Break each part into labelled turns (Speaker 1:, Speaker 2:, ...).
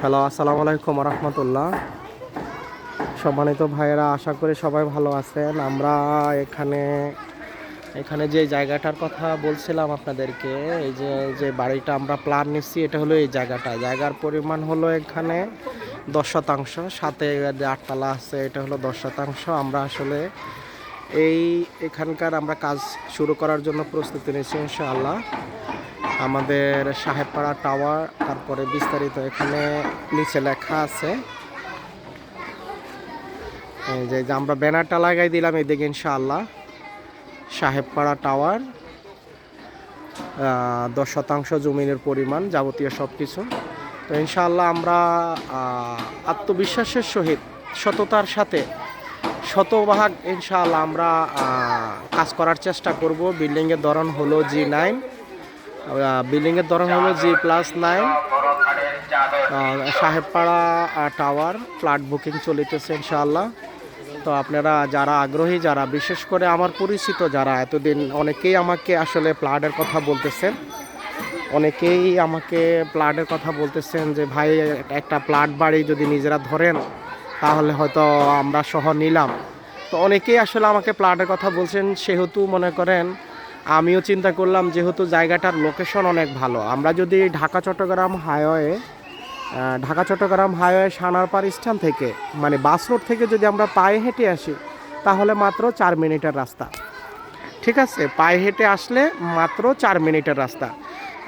Speaker 1: Hello, আসসালামু আলাইকুম রহমতুল্লাহ সম্মানিত ভাইয়েরা, আশা করি সবাই ভালো আছেন। আমরা এখানে এখানে যে জায়গাটার কথা বলছিলাম আপনাদেরকে, এই যে যে বাড়িটা আমরা প্ল্যান নিচ্ছি, এটা হলো এই জায়গাটা। জায়গার পরিমাণ হলো এখানে দশ শতাংশ, সাথে আটতলা আছে, এটা হলো দশ শতাংশ। আমরা আসলে এই এখানকার আমরা কাজ শুরু করার জন্য প্রস্তুতি নিচ্ছি ইনশাআল্লাহ। আমাদের সাহেবপাড়া টাওয়ার তারপরে বিস্তারিত এখানে নিচে লেখা আছে। এই যে আমরা ব্যানারটা লাগাই দিলাম এদিকে ইনশাআল্লাহ। সাহেবপাড়া টাওয়ার দশ শতাংশ জমিনের পরিমাণ যাবতীয় সব কিছু তো ইনশাআল্লাহ আমরা আত্মবিশ্বাসের সহিত, সততার সাথে শতভাগ ইনশাআল্লাহ আমরা কাজ করার চেষ্টা করব। বিল্ডিংয়ের ধরন হলো জি নাইন বিল্ডিংয়ের ধরন হলো G plus nine Sahebpara tower flat booking চলিতেছে ইনশাআল্লাহ। তো আপনারা যারা আগ্রহী, যারা বিশেষ করে আমার পরিচিত যারা, এতদিন অনেকেই আমাকে আসলে প্লাটের কথা বলতেছেন। অনেকেই আমাকে প্লাটের কথা বলতেছেন যে, ভাই, একটা প্লাট বাড়ি যদি নিজেরা ধরেন, তাহলে হয়তো আমরা সহ নিলাম। তো অনেকেই আসলে আমাকে প্লাটের কথা বলছেন, সেহেতু মনে করেন আমিও চিন্তা করলাম যেহেতু জায়গাটার লোকেশন অনেক ভালো। আমরা যদি Dhaka, Chattogram highway Dhaka, Chattogram highway Sanarpar stand থেকে মানে বাস রোড থেকে যদি আমরা পায়ে হেঁটে আসি, তাহলে মাত্র চার মিনিটের রাস্তা। ঠিক আছে? পায়ে হেঁটে আসলে মাত্র চার মিনিটের রাস্তা।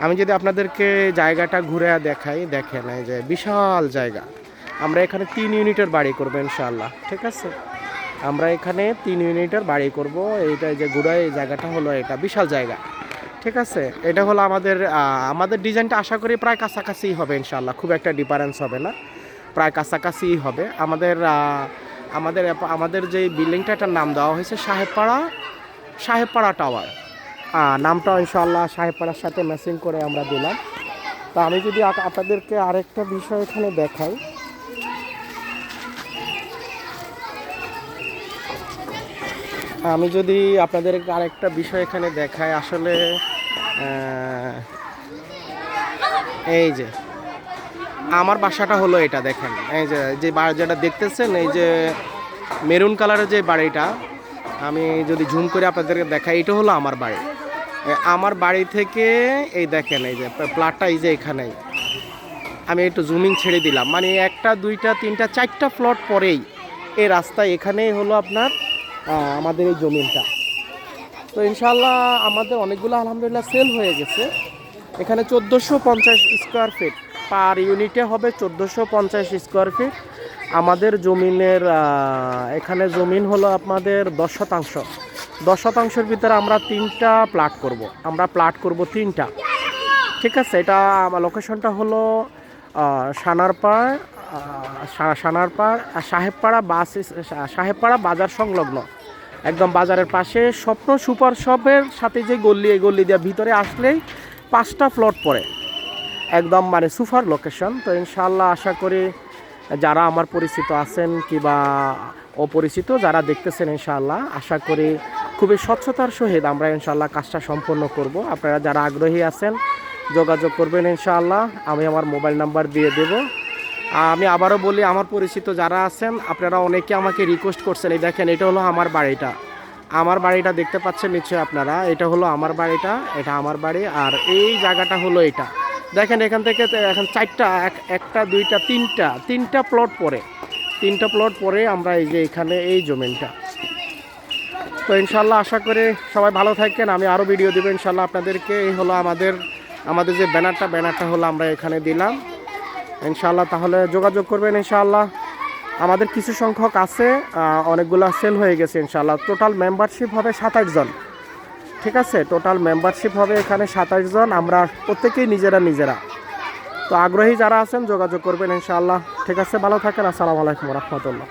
Speaker 1: আমি যদি আপনাদেরকে জায়গাটা ঘুরে দেখাই, দেখেন এই যে বিশাল জায়গা। আমরা এখানে তিন ইউনিটের বাড়ি করব ইনশাল্লাহ ঠিক আছে? আমরা এখানে তিন ইউনিটের বাড়ি করব। এইটা যে ঘুরে এই জায়গাটা হলো এটা বিশাল জায়গা। ঠিক আছে? এটা হলো আমাদের আমাদের ডিজাইনটা আশা করি প্রায় কাছাকাছি হবে ইনশাল্লাহ খুব একটা ডিফারেন্স হবে না। প্রায় কাছাকাছি হবে। আমাদের আমাদের আমাদের যে বিল্ডিংটা এটার নাম দেওয়া হয়েছে সাহেবপাড়া সাহেবপাড়া টাওয়ার। নামটা ইনশাআল্লাহ সাহেবপাড়ার সাথে ম্যাচিং করে আমরা দিলাম। তো আমি যদি আপনাদেরকে আরেকটা বিষয় এখানে দেখাই। আমি যদি আপনাদেরকে আরেকটা বিষয় এখানে দেখাই, আসলে এই যে, আমার বাসাটা হলো এটা, দেখেন, এই যে যে যেটা দেখতেছেন, এই যে মেরুন কালারের যে বাড়িটা, আমি যদি ঝুম করে আপনাদেরকে দেখাই, এটা হলো আমার বাড়ি। আমার বাড়ি থেকে, এই দেখেন, এই যে, প্লাটটা এই যে এখানেই। আমি একটু জুমিং ছেড়ে দিলাম। মানে একটা, দুইটা, তিনটা, চারটা প্লট পরেই, এই রাস্তা এখানেই হলো আপনার আমাদের এই জমিনটা। তো ইনশাল্লাহ আমাদের অনেকগুলো আলহামদুলিল্লাহ সেল হয়ে গেছে। এখানে চোদ্দোশো পঞ্চাশ স্কোয়ার ফিট পার ইউনিটে হবে চোদ্দোশো পঞ্চাশ স্কোয়ার ফিট আমাদের জমিনের এখানে জমিন হলো আপনাদের দশ শতাংশ। দশ শতাংশের ভিতরে আমরা তিনটা প্লাট করব। আমরা প্লাট করব তিনটা। ঠিক আছে? এটা আমার লোকেশনটা হলো সানারপাড় সানারপাড় সাহেবপাড়া বাস সাহেবপাড়া বাজার সংলগ্ন। একদম বাজারের পাশে স্বপ্ন সুপার শপের সাথে যে গল্লি, এই গল্লি দিয়ে ভিতরে আসলেই পাঁচটা ফ্লট পড়ে। একদম মানে সুপার লোকেশন তো ইনশাল্লাহ আশা করি যারা আমার পরিচিত আছেন কিংবা অপরিচিত, যারা দেখতেছেন ইনশাল্লাহ আশা করি খুবই স্বচ্ছতার সহিত আমরা ইনশাল্লাহ কাজটা সম্পন্ন করব। আপনারা যারা আগ্রহী আছেন যোগাযোগ করবেন ইনশাআল্লাহ। আমি আমার মোবাইল নাম্বার দিয়ে দেব। আমি আবারও বলি, আমার পরিচিত যারা আছেন, আপনারা অনেকে আমাকে রিকোয়েস্ট করছেন, এই দেখেন, এটা হলো আমার বাড়িটা। আমার বাড়িটা দেখতে পাচ্ছেন নিশ্চয়ই আপনারা, এটা হলো আমার বাড়িটা, এটা আমার বাড়ি, আর এই জায়গাটা হলো এটা। দেখেন, এখান থেকে এখন চারটা, এক- একটা, দুইটা, তিনটা তিনটা প্লট পরে তিনটা প্লট পরে আমরা এই যে এখানে এই জমিনটা। তো ইনশাল্লাহ আশা করি সবাই ভালো থাকেন, আমি আরও ভিডিও দেবো ইনশাল্লাহ আপনাদেরকে। এই হলো আমাদের আমাদের যে ব্যানারটা ব্যানারটা হলো আমরা এখানে দিলাম। ইনশাল্লাহ তাহলে যোগাযোগ করবেন ইনশাল্লাহ আমাদের কিছু সংখ্যক আছে অনেকগুলো সেল হয়ে গেছে ইনশাল্লাহ টোটাল মেম্বারশিপ হবে সাতাশ জন। ঠিক আছে? টোটাল মেম্বারশিপ হবে এখানে সাতাশ জন। আমরা প্রত্যেকেই নিজেরা নিজেরা। তো আগ্রহী যারা আছেন, যোগাযোগ করবেন ইনশাআল্লাহ। ঠিক আছে? ভালো থাকেন। আসসালামু আলাইকুম রহমতুল্লাহ।